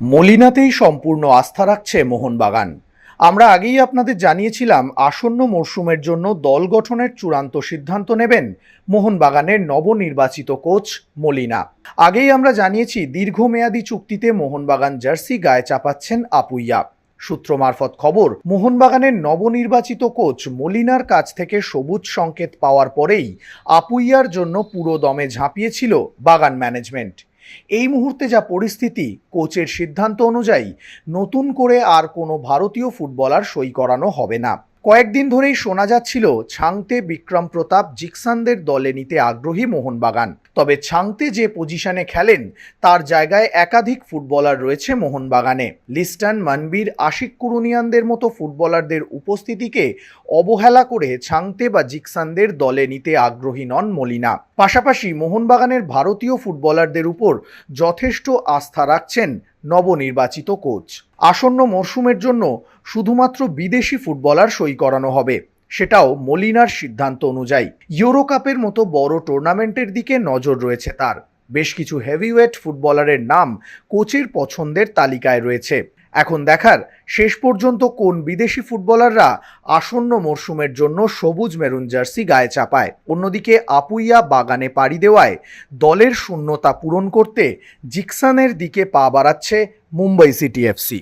মলিনাতেই সম্পূর্ণ আস্থা রাখছে মোহনবাগান। আমরা আগেই আপনাদের জানিয়েছিলাম, আসন্ন মরশুমের জন্য দল গঠনের চূড়ান্ত সিদ্ধান্ত নেবেন মোহনবাগানের নবনির্বাচিত কোচ মলিনা। আগেই আমরা জানিয়েছি, দীর্ঘমেয়াদী চুক্তিতে মোহনবাগান জার্সি গায়ে চাপাচ্ছেন আপুইয়া। সূত্র মারফত খবর, মোহনবাগানের নবনির্বাচিত কোচ মলিনার কাছ থেকে সবুজ সংকেত পাওয়ার পরেই আপুইয়ার জন্য পুরো দমে ঝাঁপিয়েছিল বাগান ম্যানেজমেন্ট। এই মুহূর্তে যা পরিস্থিতি, কোচের সিদ্ধান্ত অনুযায়ী নতুন করে আর কোনো ভারতীয় ফুটবলার সই করানো হবে না। কয়েকদিন ধরেই শোনা যাচ্ছিল ছাংতে বিক্রম প্রতাপ জিকসানদের দলে নিতে আগ্রহী মোহনবাগান। তবে ছাংতে যে পজিশনে খেলেন, তার জায়গায় একাধিক ফুটবলার রয়েছে মোহনবাগানে। লিস্টন মানবীর, আশিক কুরুনিয়ানদের মতো ফুটবলারদের উপস্থিতিকে অবহেলা করে ছাংতে বা জিকসানদের দলে নিতে আগ্রহী নন মলিনা। পাশাপাশি মোহনবাগানের ভারতীয় ফুটবলারদের উপর যথেষ্ট আস্থা রাখছেন নবনির্বাচিত কোচ। আসন্ন মরশুমের জন্য শুধুমাত্র বিদেশি ফুটবলার সই করানো হবে। সেটাও মলিনার সিদ্ধান্ত অনুযায়ী। ইউরো কাপের মতো বড় টুর্নামেন্টের দিকে নজর রয়েছে তার। বেশ কিছু হেভিওয়েট ফুটবলারের নাম কোচের পছন্দের তালিকায় রয়েছে। এখন দেখার শেষ পর্যন্ত কোন বিদেশি ফুটবলাররা আসন্ন মরশুমের জন্য সবুজ মেরুন জার্সি গায়ে চাপায়? অন্যদিকে আপুইয়া বাগানে পাড়ি দেওয়ায় দলের শূন্যতা পূরণ করতে জিকসানের দিকে পা বাড়াচ্ছে মুম্বাই সিটি এফসি